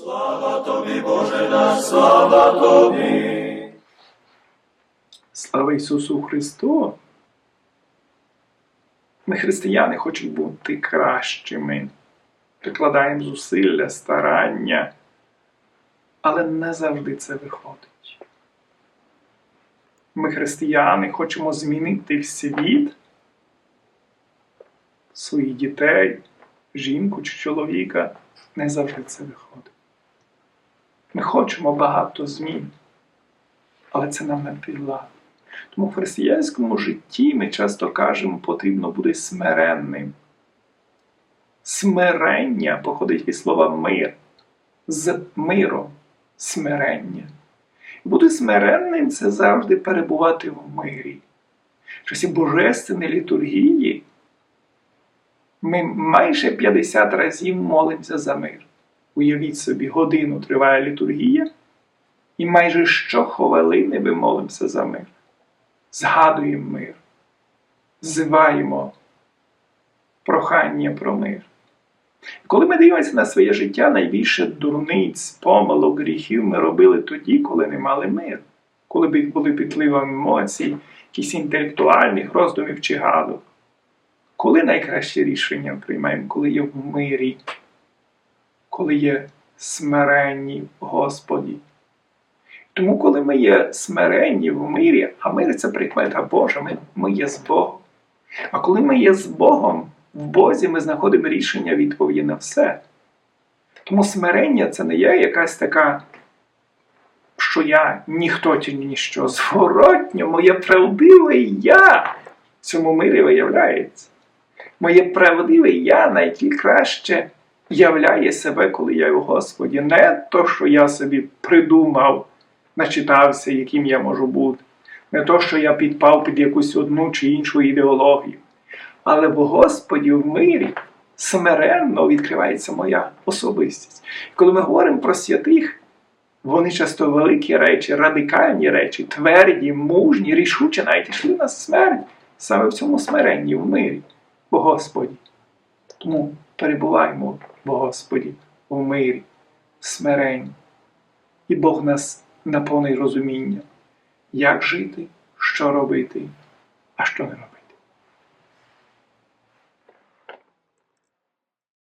Слава тобі, Боже наш, слава тобі. Слава Ісусу Христу! Ми, християни, хочемо бути кращими, прикладаємо зусилля, старання, але не завжди це виходить. Ми, християни, хочемо змінити світ, своїх дітей, жінку чи чоловіка, не завжди це виходить. Ми хочемо багато змін, але це нам не під. Тому в християнському житті ми часто кажемо, потрібно бути смиренним. Смирення походить від слова мир, з миром смирення. Бути смиренним це завжди перебувати в мирі. В часі Божественної літургії ми майже 50 разів молимося за мир. Уявіть собі, годину триває літургія, і майже щохвилини ми молимося за мир згадуємо мир, зиваємо прохання про мир. Коли ми дивимося на своє життя, найбільше дурниць, помилок, гріхів ми робили тоді, коли не мали мир, коли були під емоцій, якихось інтелектуальних роздумів чи гадок. Коли найкраще рішення приймаємо, коли є в мирі, коли є смиренні в Господі. Тому, коли ми є смиренні в мирі, а мир це прикмета Божа, ми, ми є з Богом. А коли ми є з Богом, в Бозі ми знаходимо рішення відповіді на все. Тому смирення це не є якась така, що я ніхто чи ніщо. Зворотньо, моє правдиве я в цьому мирі виявляється. Моє правдиве я найкраще являє себе, коли я у Господі. Не то, що я собі придумав начитався, яким я можу бути. Не то, що я підпав під якусь одну чи іншу ідеологію. Але в Господі в мирі смиренно відкривається моя особистість. І коли ми говоримо про святих, вони часто великі речі, радикальні речі, тверді, мужні, рішучі, навіть йшли на смерть саме в цьому смиренні, в мирі, в Господі. Тому перебуваємо в Господі, в мирі, в смиренні. І Бог нас наповнить розуміння, як жити, що робити, а що не робити.